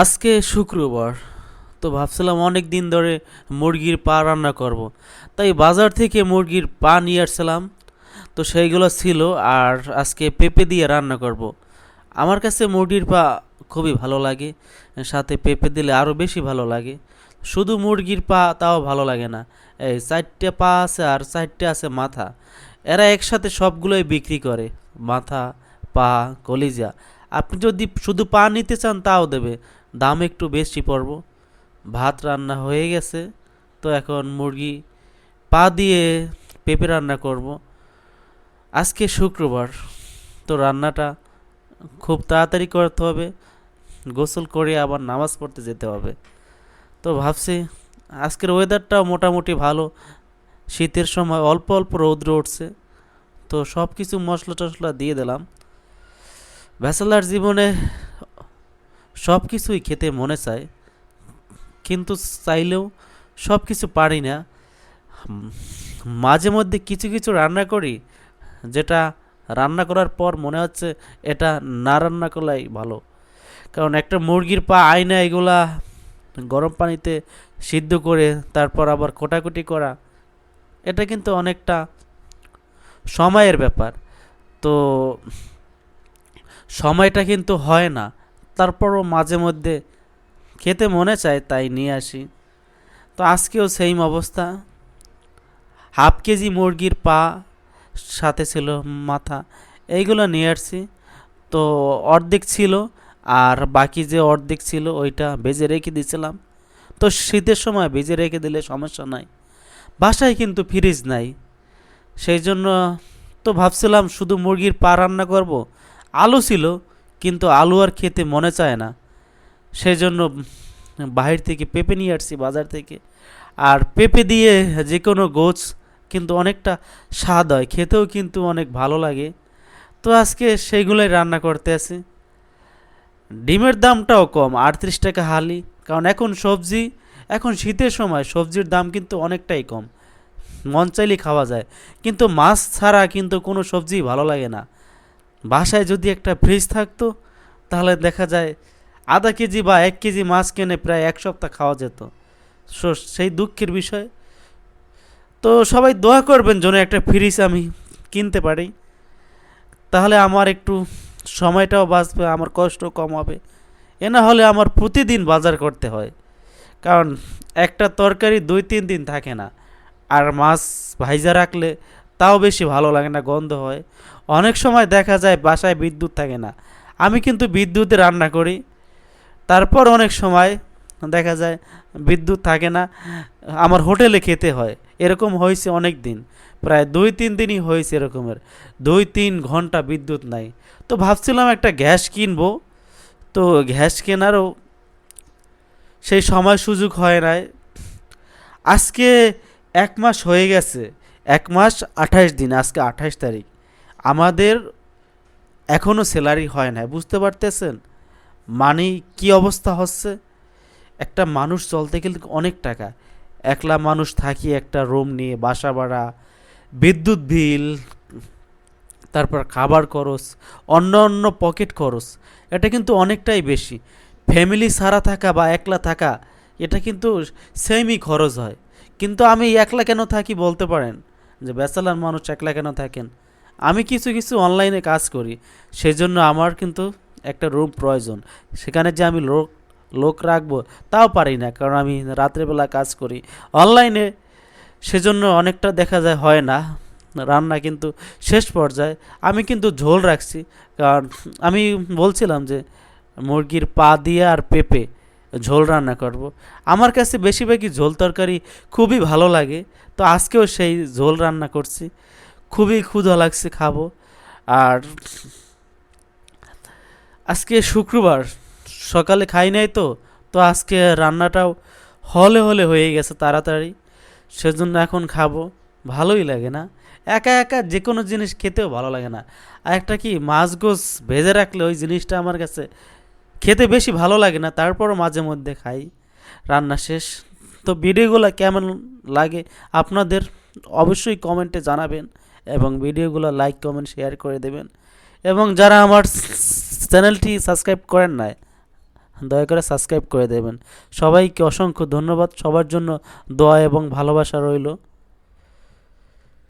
আজকে শুক্রবার, তো ভাবছিলাম অনেক দিন ধরে মুরগির পা রান্না করব। তাই বাজার থেকে মুরগির পা নিয়ে আসছিলাম তো সেইগুলো ছিল আর আজকে পেঁপে দিয়ে রান্না করব। আমার কাছে মুরগির পা খুবই ভালো লাগে, সাথে পেঁপে দিলে আরও বেশি ভালো লাগে শুধু মুরগির পা তাও ভালো লাগে না, এই চারটে পা আছে আর চারটে আছে মাথা এরা একসাথে সবগুলোই বিক্রি করে, মাথা, পা, কলিজা আপনি যদি শুধু পা নিতে চান তাও দেবে দাম একটু বেশি পড়ব। ভাত রান্না হয়ে গেছে, তো এখন মুরগি পা দিয়ে পেঁপে রান্না করব। আজকে শুক্রবার, তো রান্নাটা খুব তাড়াতাড়ি করতে হবে, গোসল করে আবার নামাজ পড়তে যেতে হবে। তো ভাবছি আজকের ওয়েদারটাও মোটামুটি ভালো, শীতের সময় অল্প অল্প রৌদ্র উঠছে, তো সব কিছু মশলা টশলা দিয়ে দিলাম। ব্যাচেলার জীবনে সব কিছুই খেতে মনে চায়, কিন্তু চাইলেও সব কিছু পারি না। মাঝে মধ্যে কিছু কিছু রান্না করি, যেটা রান্না করার পর মনে হচ্ছে এটা না রান্না করলেই ভালো। কারণ একটা মুরগির পা আয়না এগুলা গরম পানিতে সিদ্ধ করে তারপর আবার কোটাকুটি করা, এটা কিন্তু অনেকটা সময়ের ব্যাপার। তো সময়টা কিন্তু হয় না। তারপরও মাঝে মধ্যে খেতে মনে চায়, তাই নিয়ে আসি। তো আজকেও সেম অবস্থা। হাফ কেজি মুরগির পা সাথে ছিল মাথা, এইগুলো নিয়ে আসছি। তো অর্ধেক ছিল আর বাকি যে অর্ধেক ছিল ওইটা ভেজে রেখে দিয়েছিলাম। তো শীতের সময় ভেজে রেখে দিলে সমস্যা নাই। বাসায় কিন্তু ফ্রিজ নাই। সেই জন্য তো ভাবছিলাম শুধু মুরগির পা রান্না করব। আলু ছিল কিন্তু আলু আর খেতে মনে চায় না। সেই জন্য বাহির থেকে পেঁপে নিয়ে আসছি, বাজার থেকে। আর পেঁপে দিয়ে যে কোনো গোছ কিন্তু অনেকটা স্বাদ হয়, খেতেও কিন্তু অনেক ভালো লাগে। তো আজকে সেইগুলোই রান্না করতে আছি ডিমের দামটাও কম, আটত্রিশ টাকা হালি। কারণ এখন সবজি, এখন শীতের সময় সবজির দাম কিন্তু অনেকটাই কম। মন চাইলেই খাওয়া যায়। কিন্তু মাছ ছাড়া কিন্তু কোনো সবজিই ভালো লাগে না। বাসায় যদি একটা ফ্রিজ থাকতো, তাহলে দেখা যায় আধা কেজি বা এক কেজি মাছ কিনে প্রায় এক সপ্তাহ খাওয়া যেত। সো, সেই দুঃখের বিষয়। তো সবাই দোয়া করবেন যেন একটা ফ্রিজ আমি কিনতে পারি। তাহলে আমার একটু সময়টাও বাঁচবে, আমার কষ্ট কম হবে। এ না হলে আমার প্রতিদিন বাজার করতে হয়। কারণ একটা তরকারি দুই তিন দিন থাকে না। আর মাছ ভাইজা রাখলে তাও বেশি ভালো লাগে না, গন্ধ হয়। অনেক সময় দেখা যায় বাসায় বিদ্যুৎ থাকে না। আমি কিন্তু বিদ্যুতে রান্না করি। তারপর অনেক সময় দেখা যায় বিদ্যুৎ থাকে না, আমার হোটেলে খেতে হয়। এরকম হয়েছে অনেক দিন প্রায় দুই, তিন দিনই হয়েছে এরকমের। দুই, তিন ঘণ্টা বিদ্যুৎ নাই। তো ভাবছিলাম একটা গ্যাস কিনবো। তো গ্যাস কেনারও সেই সময় সুযোগ হয় নাই। আজকে এক মাস হয়ে গেছে। এক মাস আঠাশ দিন, আজকে আঠাশ তারিখ। আমাদের এখনও স্যালারি হয় না বুঝতে পারতেছেন? মানে কি অবস্থা হচ্ছে? একটা মানুষ চলতে গেলে অনেক টাকা। একলা মানুষ থাকি একটা রুম নিয়ে, বাসা ভাড়া, বিদ্যুৎ বিল, তারপর খাবার খরচ, অন্য অন্য পকেট খরচ। এটা কিন্তু অনেকটাই বেশি। ফ্যামিলি ছাড়া থাকা বা একলা থাকা, এটা কিন্তু সেমই খরচ হয়। কিন্তু আমি একলা কেন থাকি বলতে পারেন? যে ব্যাচেলার মানুষ একলা কেন থাকেন? আমি কিছু কিছু অনলাইনে কাজ করি সেই জন্য আমার কিন্তু একটা রুম প্রয়োজন। সেখানে যে আমি লোক লোক রাখব, তাও পারি না, কারণ আমি রাত্রেবেলা কাজ করি। অনলাইনে সেজন্য অনেকটা দেখা যায়, হয় না। রান্না কিন্তু শেষ পর্যায়ে। আমি কিন্তু ঝোল রাখছি, কারণ আমি বলছিলাম যে মুরগির পা দিয়ে আর পেঁপে। ঝোল রান্না করব। আমার কাছে বেশিরভাগই ঝোল তরকারি খুবই ভালো লাগে, তো আজকেও সেই ঝোল রান্না করছি। খুবই ক্ষুধা লাগছে খাব। আর আজকে শুক্রবার, সকালে খাই নাই তো তো আজকে রান্নাটাও হলে হলে হয়ে গেছে তাড়াতাড়ি, সেজন্য এখন খাব। ভালোই লাগে না। একা একা যে কোনো জিনিস খেতেও ভালো লাগে না। আর একটা কি, মাছ গোছ ভেজে রাখলে ওই জিনিসটা আমার কাছে খেতে বেশি ভালো লাগে না, তারপরও মাঝে মধ্যে খাই। রান্না শেষ। তো ভিডিওগুলো কেমন লাগে আপনাদের অবশ্যই কমেন্টে জানাবেন এবং ভিডিওগুলো লাইক কমেন্ট শেয়ার করে দেবেন। এবং যারা আমার চ্যানেলটি সাবস্ক্রাইব করেন নাই, দয়া করে সাবস্ক্রাইব করে দেবেন। সবাইকে অসংখ্য ধন্যবাদ। সবার জন্য দোয়া এবং ভালোবাসা রইল।